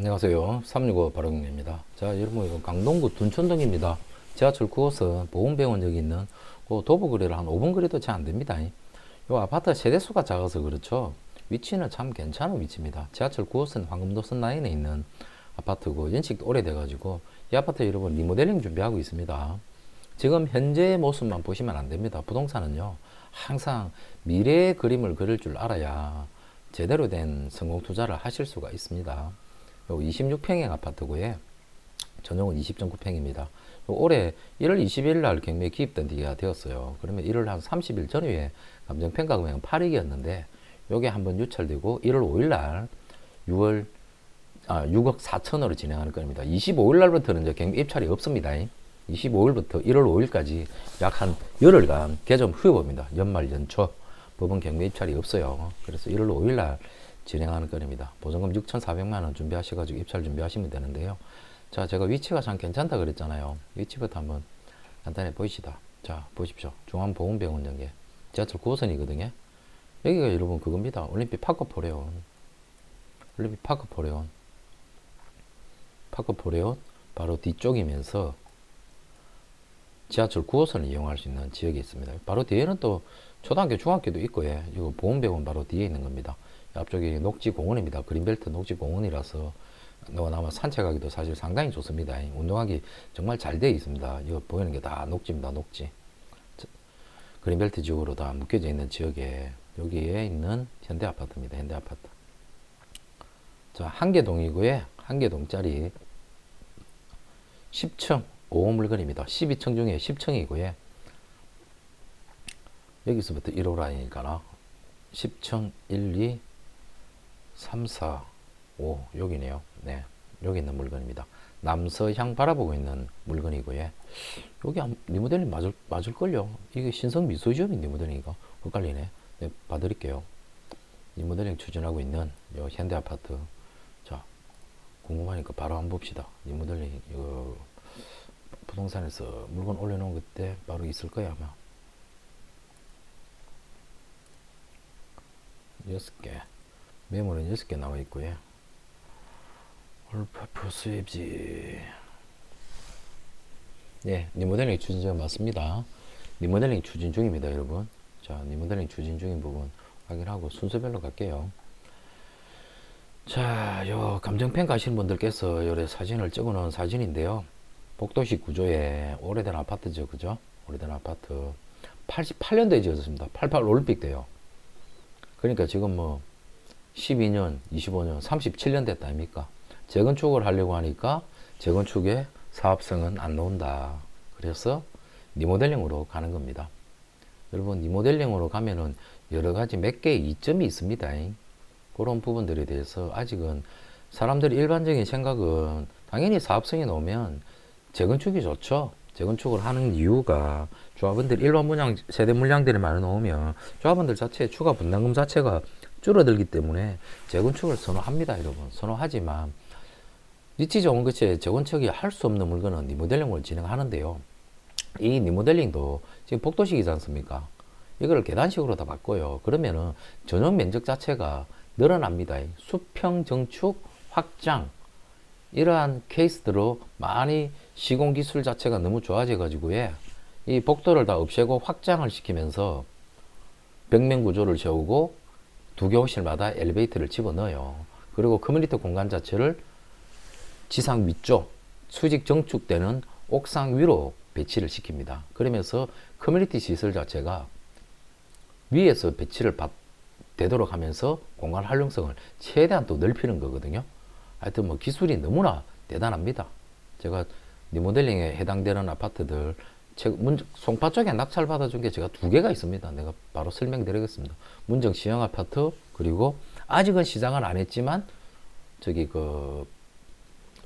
안녕하세요. 365 바로입니다. 자, 여러분, 이거 강동구 둔촌동입니다. 지하철 9호선 보훈병원역에 있는 그 도보거리를 한 5분 거리도 채 안 됩니다. 이 아파트 세대수가 작아서 그렇죠. 위치는 참 괜찮은 위치입니다. 지하철 9호선 황금도선 라인에 있는 아파트고 연식도 오래돼가지고 이 아파트 여러분 리모델링 준비하고 있습니다. 지금 현재의 모습만 보시면 안 됩니다. 부동산은요, 항상 미래의 그림을 그릴 줄 알아야 제대로 된 성공 투자를 하실 수가 있습니다. 26평형 아파트고요. 전용은 20.9평입니다. 올해 1월 20일 날 경매 기입된 뒤가 되었어요. 그러면 1월 한 30일 전후에 감정평가 금액은 8억이었는데 요게 한번 유찰되고 1월 5일 날 6월 아, 6억 4천으로 진행하는 겁니다. 25일 날부터는 이제 경매 입찰이 없습니다. 25일부터 1월 5일까지 약 한 열흘간 개점 후입니다. 연말 연초 법원 경매 입찰이 없어요. 그래서 1월 5일 날 진행하는 건입니다. 보증금 6,400만 원 준비하셔가지고 입찰 준비하시면 되는데요. 자, 제가 위치가 참 괜찮다 그랬잖아요. 위치부터 한번 간단히 보이시다. 자, 보십시오. 중앙보훈병원 연계 지하철 9호선이거든요. 여기가 여러분 그겁니다. 올림픽 파크 포레온. 올림픽 파크 포레온. 파크 포레온 바로 뒤쪽이면서 지하철 9호선을 이용할 수 있는 지역이 있습니다. 바로 뒤에는 또 초등학교, 중학교도 있고, 예. 이거 보훈병원 바로 뒤에 있는 겁니다. 앞쪽이 녹지공원입니다. 그린벨트 녹지공원이라서 너나마 산책하기도 사실 상당히 좋습니다. 운동하기 정말 잘 되어 있습니다. 이거 보이는 게 다 녹지입니다. 녹지. 그린벨트 지역으로 다 묶여져 있는 지역에 여기에 있는 현대 아파트입니다. 현대 아파트. 자, 한계동이고요. 한계동짜리 10층 5호 물건입니다. 12층 중에 10층이고요. 여기서부터 1호 라인이니까 10층 1, 2, 3, 4, 5 여기네요. 네, 여기 있는 물건입니다. 남서향 바라보고 있는 물건이고요. 여기 한- 리모델링 맞을 맞을걸요. 이게 신성 미소지업이 리모델링이가 헷갈리네. 네, 봐드릴게요. 리모델링 추진하고 있는 요 현대 아파트. 자, 궁금하니까 바로 한번 봅시다. 리모델링 이거 부동산에서 물건 올려놓은 그때 바로 있을 거야 아마. 여섯 개. 메모는 여섯 개 나와 있고요. 올파프 수입지. 예, 리모델링 추진 중 맞습니다. 리모델링 추진 중입니다, 여러분. 자, 리모델링 추진 중인 부분 확인하고 순서별로 갈게요. 자, 요 감정평 가시는 분들께서 요래 사진을 찍어 놓은 사진인데요. 복도시 구조의 오래된 아파트죠, 그죠? 오래된 아파트. 88년도에 지어졌습니다. 88 올림픽 때요. 그러니까 지금 뭐 12년, 25년, 37년 됐다 아닙니까? 재건축을 하려고 하니까 재건축의 사업성은 안 나온다. 그래서 리모델링으로 가는 겁니다. 여러분 리모델링으로 가면은 여러 가지 몇 개의 이점이 있습니다. 그런 부분들에 대해서 아직은 사람들이 일반적인 생각은 당연히 사업성이 나오면 재건축이 좋죠. 재건축을 하는 이유가 조합원들 일반 분양 세대 물량들이 많이 나오면 조합원들 자체의 추가 분담금 자체가 줄어들기 때문에 재건축을 선호합니다, 여러분. 선호하지만 위치 좋은 것이 재건축이 할 수 없는 물건은 리모델링을 진행하는데요. 이 리모델링도 지금 복도식이지 않습니까? 이거를 계단식으로 다 바꿔요. 그러면은 전용 면적 자체가 늘어납니다. 수평 정축 확장 이러한 케이스들로 많이 시공 기술 자체가 너무 좋아져 가지고 이 복도를 다 없애고 확장을 시키면서 벽면 구조를 세우고 두 교실마다 엘리베이터를 집어넣어요. 그리고 커뮤니티 공간 자체를 지상 위쪽 수직 정축되는 옥상 위로 배치를 시킵니다. 그러면서 커뮤니티 시설 자체가 위에서 배치를 받, 되도록 하면서 공간 활용성을 최대한 또 넓히는 거거든요. 하여튼 뭐 기술이 너무나 대단합니다. 제가 리모델링에 해당되는 아파트들 제 문, 송파 쪽에 낙찰 받아준 게 제가 두 개가 있습니다. 내가 바로 설명드리겠습니다. 문정 시형 아파트 그리고 아직은 시장을 안 했지만 저기 그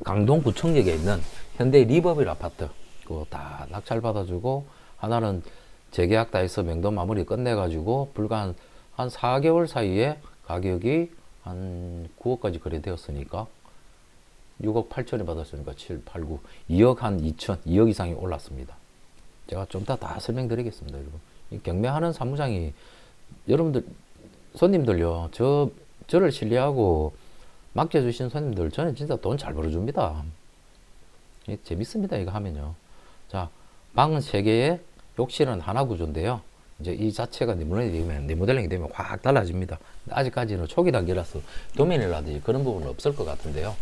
강동 구청역에 있는 현대 리버빌 아파트 그거 다 낙찰 받아주고 하나는 재계약 다 해서 명도 마무리 끝내가지고 불과 한, 한 4개월 사이에 가격이 한 9억까지 거래되었으니까 6억 8천에 받았으니까 7, 8, 9, 2억 한 2천, 2억 이상이 올랐습니다. 제가 좀 이따 다 설명드리겠습니다, 여러분. 이 경매하는 사무장이 여러분들 손님들요, 저 저를 신뢰하고 맡겨 주신 손님들 저는 진짜 돈 잘 벌어 줍니다. 이게 재밌습니다. 이거 하면요. 자, 방은 세 개에 욕실은 하나 구조인데요. 이제 이 자체가 리모델링이 되면 리모델링이 되면 확 달라집니다. 아직까지는 초기 단계라서 도면이라든지 그런 부분은 없을 것 같은데요.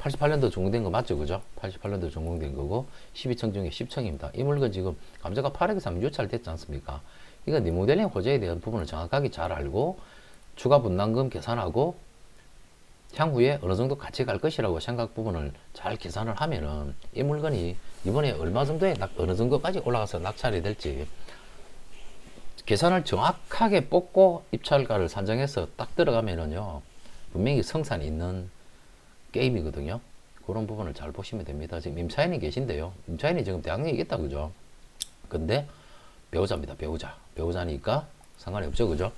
자, 88년도 준공된 거 맞죠, 그죠? 88년도 준공된 거고 12층 중에 10층입니다. 이 물건 지금 감자가 8억에서 3주차를 됐지 않습니까? 이거 리모델링 호재에 대한 부분을 정확하게 잘 알고 추가 분담금 계산하고 향후에 어느 정도 같이 갈 것이라고 생각 부분을 잘 계산을 하면은 이 물건이 이번에 얼마 정도에 낙, 어느 정도까지 올라가서 낙찰이 될지 계산을 정확하게 뽑고 입찰가를 산정해서 딱 들어가면은요 분명히 성산이 있는 게임이거든요. 그런 부분을 잘 보시면 됩니다. 지금 임차인이 계신데요. 임차인이 지금 대학생이겠다 그죠? 근데 배우자입니다 배우자. 배우자니까 상관이 없죠 그죠?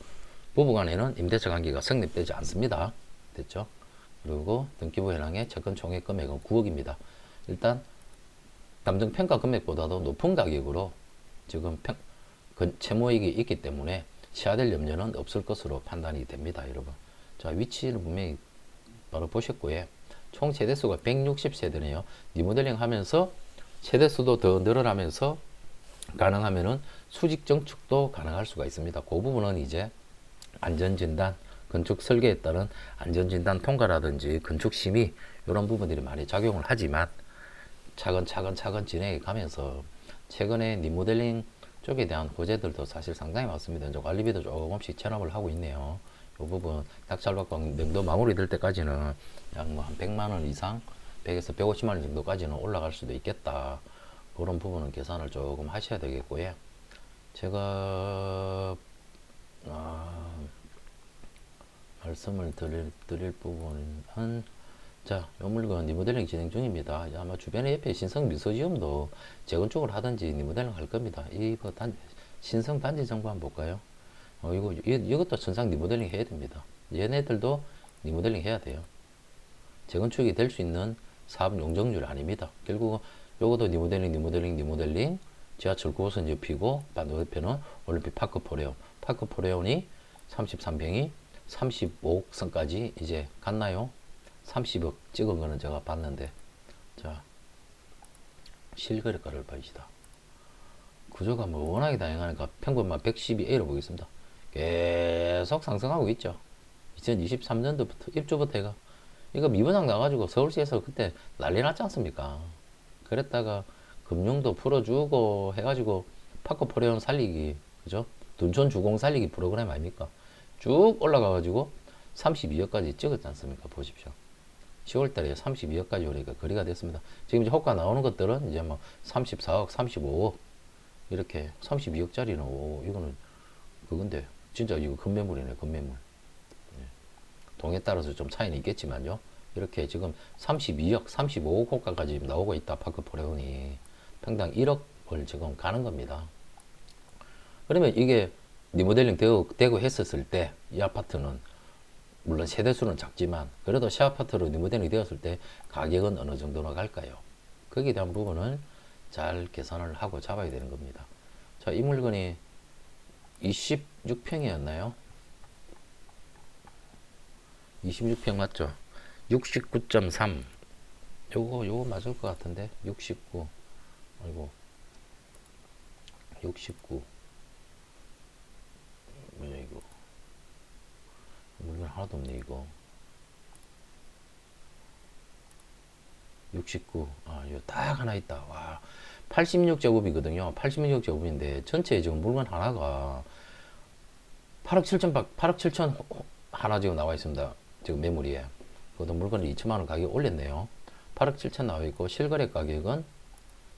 부부간에는 임대차 관계가 성립되지 않습니다. 됐죠? 그리고 등기부 현황의 채권 총액 금액은 9억입니다. 일단 감정 평가 금액보다도 높은 가격으로 지금 평, 그 채무액이 있기 때문에 시야될 염려는 없을 것으로 판단이 됩니다, 여러분. 자, 위치는 분명히 바로 보셨고요. 총 세대수가 160세대네요. 리모델링 하면서 세대수도 더 늘어나면서 가능하면은 수직 정축도 가능할 수가 있습니다. 그 부분은 이제 안전진단, 건축 설계에 따른 안전진단 통과라든지 건축 심의 이런 부분들이 많이 작용을 하지만 차근차근 차근 진행해 가면서 최근에 리모델링 쪽에 대한 호재들도 사실 상당히 많습니다. 이제 관리비도 조금씩 체납을 하고 있네요. 이 부분 낙찰받고 명도 마무리될 때까지는 약 뭐 한 100만 원 이상, 100에서 150만 원 정도까지는 올라갈 수도 있겠다. 그런 부분은 계산을 조금 하셔야 되겠고요. 제가 아, 말씀을 드릴, 드릴 부분은 자, 이 물건 리모델링 진행 중입니다. 아마 주변에 옆에 신성 미소지움도 재건축을 하든지 리모델링 할 겁니다. 이거 단, 신성 단지 정보 한번 볼까요? 어, 이거, 이, 이것도 천상 리모델링 해야 됩니다. 얘네들도 리모델링 해야 돼요. 재건축이 될 수 있는 사업 용적률 아닙니다. 결국 요것도 리모델링, 리모델링, 리모델링, 지하철 9호선 옆이고 반대편은 올림픽 파크 포레온. 파크 포레온이 33평이 35억 선까지 이제 갔나요? 30억 찍은 거는 제가 봤는데 자 실거래가를 봐시다 구조가 뭐 워낙에 다양하니까 평균만 112A로 보겠습니다 계속 상승하고 있죠. 2023년도부터 입주부터 해가. 이거 미분양 나가지고 서울시에서 그때 난리 났지 않습니까? 그랬다가 금융도 풀어주고 해가지고 파크 포레온 살리기 그죠? 둔촌 주공 살리기 프로그램 아닙니까? 쭉 올라가가지고 32억까지 찍었지 않습니까? 보십시오. 10월 달에 32억까지 오니까 거래가 됐습니다. 지금 이제 호가 나오는 것들은 이제 뭐 34억, 35억 이렇게 32억짜리는 오, 이거는 그건데 진짜 이거 금매물이네 금매물. 예. 동에 따라서 좀 차이는 있겠지만요. 이렇게 지금 32억, 35억 호가까지 나오고 있다 파크 포레온이 평당 1억을 지금 가는 겁니다. 그러면 이게 리모델링 되고, 되고 했었을 때 이 아파트는 물론 세대수는 작지만 그래도 쉐아파트로 리모델링 되었을 때 가격은 어느 정도나 갈까요? 거기에 대한 부분을 잘 계산을 하고 잡아야 되는 겁니다. 자, 이 물건이 26평이었나요? 26평 맞죠? 69.3 요거 요거 맞을 것 같은데? 69 아이고. 69 뭐야 이거? 물건 하나도 없네 이거. 69 아, 이거 딱 하나 있다. 와 86제곱이거든요 86제곱인데 전체 지금 물건 하나가 8억 7천 8억 7천 하나 지금 나와 있습니다 지금 매물이에 그것도 물건을 2천만 원 가격 올렸네요 8억 7천 나와 있고 실거래 가격은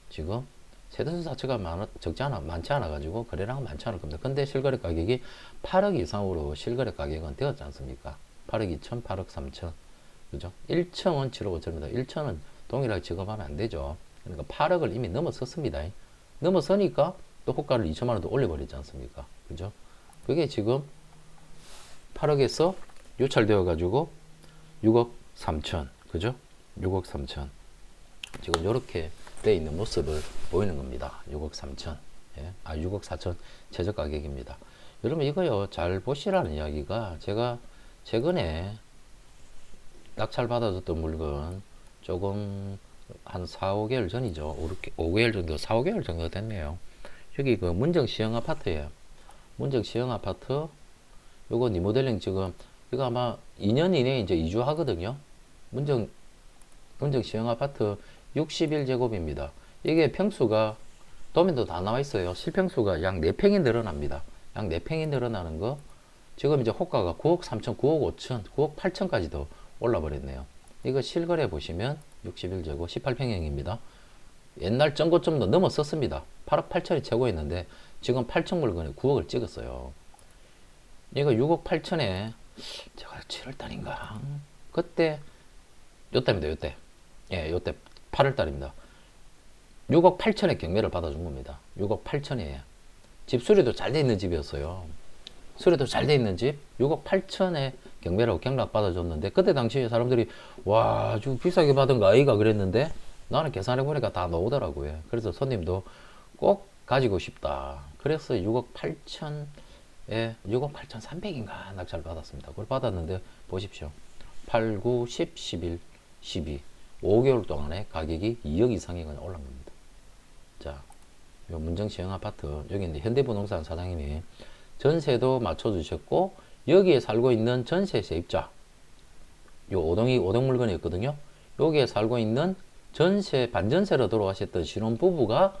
지금 세대수 자체가 많, 적지 않아, 많지 않아 가지고 거래량은 많지 않을 겁니다. 근데 실거래 가격이 8억 이상으로 실거래 가격은 되었지 않습니까? 8억 2천, 8억 3천. 그죠? 1층은 7억 5천입니다. 1천은 동일하게 지급하면 안 되죠. 그러니까 8억을 이미 넘어섰습니다. 넘어서니까 또 호가를 2천만 원도 올려버리지 않습니까? 그죠? 그게 지금 8억에서 유찰되어 가지고 6억 3천. 그죠? 6억 3천. 지금 이렇게 돼 있는 모습을 보이는 겁니다. 6억 3천. 예? 아, 6억 4천 최저 가격입니다. 여러분 이거요 잘 보시라는 이야기가 제가 최근에 낙찰 받아줬던 물건 조금 한 4, 5개월 전이죠. 5, 5개월 정도, 4, 5개월 정도 됐네요. 여기 그 문정 시형 아파트예요. 문정 시형 아파트 요거 리모델링 지금 이거 아마 2년 이내에 이제 이주하거든요. 문정 문정 시형 아파트 61제곱입니다. 이게 평수가 도면도 다 나와 있어요. 실평수가 약 4평이 늘어납니다. 약 4평이 늘어나는 거 지금 이제 호가가 9억 3천, 9억 5천, 9억 8천까지도 올라 버렸네요. 이거 실거래 보시면 61제곱 18평형입니다. 옛날 정고점도 넘었었습니다. 8억 8천이 최고였는데 지금 8천 물건에 9억을 찍었어요. 이거 6억 8천에 제가 7월달인가 그때 요때입니다. 요때 예 요때 8월달입니다. 6억 8천에 경매를 받아준 겁니다. 6억 8천에 집 수리도 잘 돼 있는 집이었어요. 수리도 잘 돼 있는 집 6억 8천에 경매라고 경락 받아줬는데 그때 당시에 사람들이 와좀 비싸게 받은 거 아이가 그랬는데 나는 계산해 보니까 다 나오더라고요. 그래서 손님도 꼭 가지고 싶다. 그래서 6억 8천에 6억 8천 3백인가 낙찰 받았습니다. 그걸 받았는데 보십시오. 8, 9, 10, 11, 12 5개월 동안에 가격이 2억 이상이 그냥 올란 겁니다. 자, 요 문정시형 아파트 여기 이제 현대부동산 사장님이 전세도 맞춰주셨고 여기에 살고 있는 전세 세입자 요 오동이 오동 물건이었거든요. 여기에 살고 있는 전세 반전세로 들어가셨던 신혼 부부가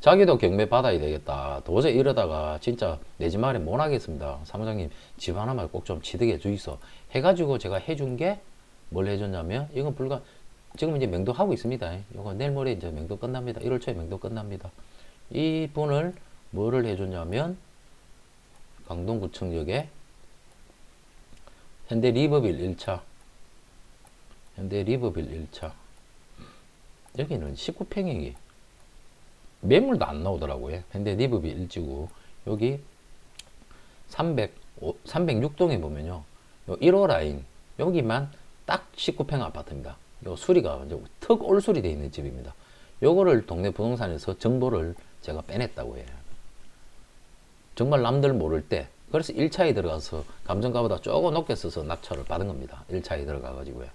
자기도 경매 받아야 되겠다. 도저히 이러다가 진짜 내 집 마련 못 하겠습니다. 사무장님 집 하나만 꼭 좀 취득해 주이소. 해가지고 제가 해준 게 뭘 해줬냐면 이건 불과 지금 이제 맹도하고 있습니다. 이거 내일 모레 이제 맹도 끝납니다. 1월 초에 맹도 끝납니다. 이 분을 뭐를 해줬냐면 강동구청역에 현대 리버빌 1차 현대 리버빌 1차 여기는 19평형이 매물도 안 나오더라고요. 현대 리버빌 1지구 여기 300, 306동에 보면요. 요 1호 라인 여기만 딱 19평 아파트입니다. 요 수리가 턱 올수리 되어 있는 집입니다. 요거를 동네 부동산에서 정보를 제가 빼냈다고 해요. 정말 남들 모를 때 그래서 1차에 들어가서 감정가보다 조금 높게 써서 낙찰을 받은 겁니다. 1차에 들어가 가지고요.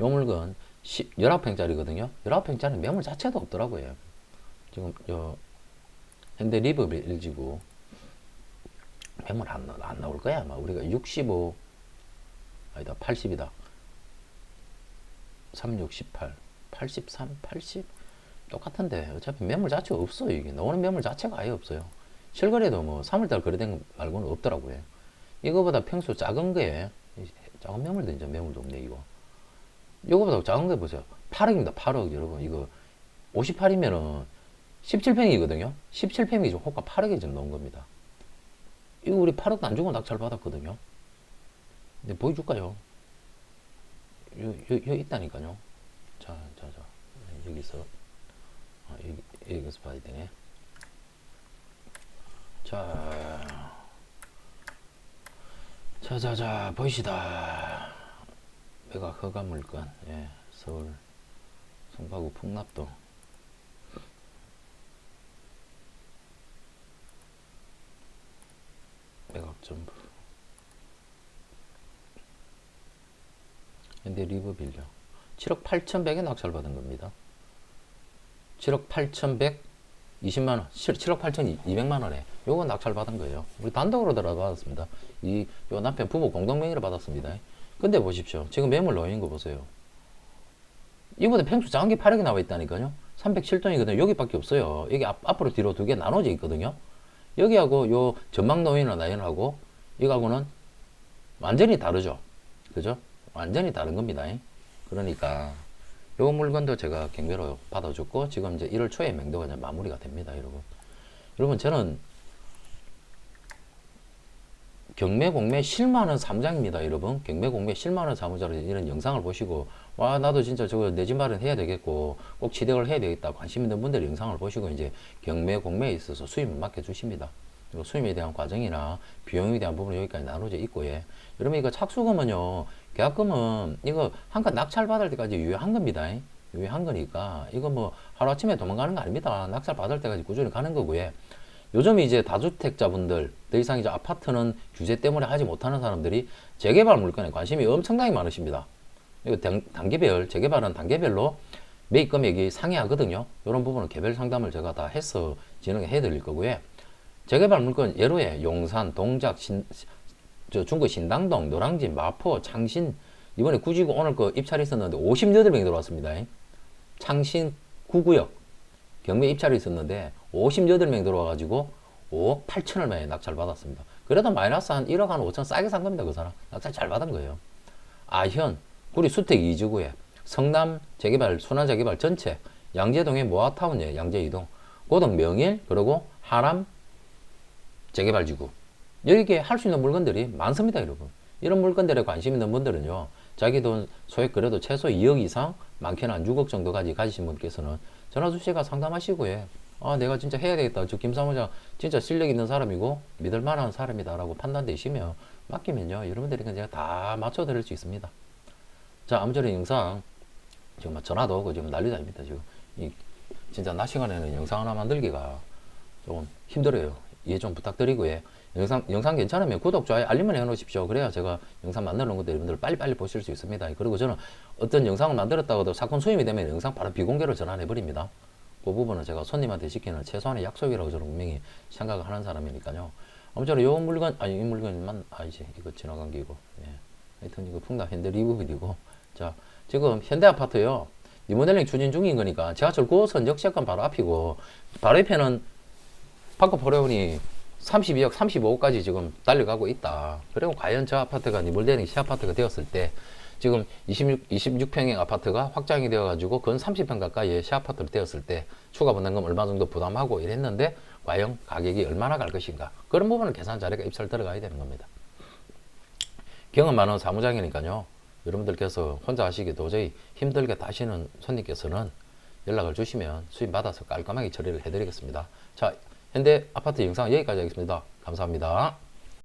요 물건 10, 19평짜리거든요. 19평짜리 매물 자체도 없더라고요. 지금 요 현대 리버빌 1지구 매물 안, 나- 안 나올 거야 아마 우리가 65 아니다 80이다 36, 18, 83, 80 똑같은데 어차피 매물 자체가 없어요 이게 나오는 매물 자체가 아예 없어요 실거래도 뭐 3월달 거래된 거 말고는 없더라고요. 이거보다 평수 작은 이 작은 매물도 이제 매물도 없네 이거. 이거보다 작은 거 보세요. 8억입니다 8억 여러분. 이거 58이면은 17평이거든요. 17평이 지금 호가 8억에 지금 넣은 겁니다. 이거 우리 8억도 안 주고 낙찰 받았거든요. 근데 보여줄까요? 요, 요, 요 있다니까요. 자, 자, 자. 여기서, 아, 여기, 여기서 봐야 되네. 자. 자, 자, 자, 보이시다. 매각 허가 물건, 예, 서울, 송파구 풍납동. 매각 전부. 현대 리브 빌려 7억 8,100에 낙찰 받은 겁니다. 7억 8,100 20만 원, 7억 8,200만 원에 요거 낙찰 받은 거예요. 우리 단독으로 들어 받았습니다. 이 요 남편 부부 공동 명의로 받았습니다. 근데 보십시오. 지금 매물 놓인 거 보세요. 이보다 평수 게 8억이 나와 있다니까요. 307동이거든요. 여기밖에 없어요. 여기 앞, 앞으로 뒤로 두 개 나눠져 있거든요. 여기하고 요 전망 노인이나 나인하고 이거하고는 완전히 다르죠. 그죠? 완전히 다른 겁니다. 그러니까 요 물건도 제가 경매로 받아줬고 지금 이제 1월 초에 맹도가 이제 마무리가 됩니다, 여러분. 여러분 저는 경매 공매 실만한 사무장입니다, 여러분. 경매 공매 실만한 사무자로 이런 영상을 보시고 와 나도 진짜 저거 내 집 마련 해야 되겠고 꼭 취득을 해야 되겠다 관심 있는 분들 영상을 보시고 이제 경매 공매에 있어서 수임을 맡겨 주십니다. 그리고 수임에 대한 과정이나 비용에 대한 부분은 여기까지 나눠져 있고 예. 여러분 이거 착수금은요 계약금은 이거 한건 낙찰 받을 때까지 유효한 겁니다. 유효한 거니까 이거 뭐 하루아침에 도망가는 거 아닙니다. 낙찰 받을 때까지 꾸준히 가는 거고요. 요즘 이제 다주택자분들 더 이상 이제 아파트는 규제 때문에 하지 못하는 사람들이 재개발 물건에 관심이 엄청나게 많으십니다. 이거 단, 단계별 재개발은 단계별로 매입 금액이 상이하거든요. 이런 부분은 개별 상담을 제가 다 해서 진행해 드릴 거고요. 재개발 물건 예로에 용산, 동작, 신, 저 중구 신당동, 노량진, 마포, 창신 이번에 구지구 오늘 그 입찰이 있었는데 58명이 들어왔습니다. 창신 구구역 경매 입찰이 있었는데 58명 들어와가지고 5억 8천 얼마에 낙찰 받았습니다. 그래도 마이너스 한 1억 한 5천 싸게 산 겁니다. 그 사람 낙찰 잘 받은 거예요. 아현 구리 수택 이지구에 성남 재개발 순환 재개발 전체 양재동의 모아타운에 양재 이동 고등 명일 그리고 하남 재개발지구 여기에 할 수 있는 물건들이 많습니다, 여러분. 이런 물건들에 관심 있는 분들은요, 자기 돈 소액 그래도 최소 2억 이상, 많게는 한 6억 정도까지 가지신 분께서는 전화 주시가 상담하시고 요. 아, 내가 진짜 해야 되겠다. 저 김사무장 진짜 실력 있는 사람이고 믿을 만한 사람이다 라고 판단되시면 맡기면요, 여러분들이 그냥 다 맞춰 드릴 수 있습니다. 자, 아무쪼록 영상 지금 막 전화도 오고 지금 난리도 아닙니다. 지금 이 진짜 낮 시간에는 영상 하나 만들기가 조금 힘들어요. 이해 좀 부탁드리고요. 영상 영상 괜찮으면 구독, 좋아요, 알림을 해놓으십시오. 그래야 제가 영상 놓은 것들 여러분들 빨리빨리 보실 수 있습니다. 그리고 저는 어떤 영상을 만들었다고도 사건 수임이 되면 영상 바로 비공개로 전환해 버립니다. 그 부분은 제가 손님한테 지키는 최소한의 약속이라고 저는 분명히 생각을 하는 사람이니까요. 아무쪼록 요 물건 아니 이 물건만 아니지 이거 지나간 게이고 예. 하여튼 이거 풍당 현대 리부비이고 자 지금 현대 아파트요 리모델링 추진 중인 거니까 지하철 9호선 역세권 바로 앞이고 바로 옆에는 바꿔 보려보니 32억, 35억까지 지금 달려가고 있다. 그리고 과연 저 아파트가 리모델링 시 아파트가 되었을 때 지금 26, 26평형 아파트가 확장이 되어가지고 근 30평 가까이의 시 아파트로 되었을 때 추가 분담금 얼마 정도 부담하고 이랬는데 과연 가격이 얼마나 갈 것인가 그런 부분을 계산 자료가 입찰 들어가야 되는 겁니다. 경험 많은 사무장이니까요. 여러분들께서 혼자 하시기 도저히 힘들게 다시는 손님께서는 연락을 주시면 수임 받아서 깔끔하게 처리를 해드리겠습니다. 자, 현대 아파트 영상 여기까지 하겠습니다. 감사합니다.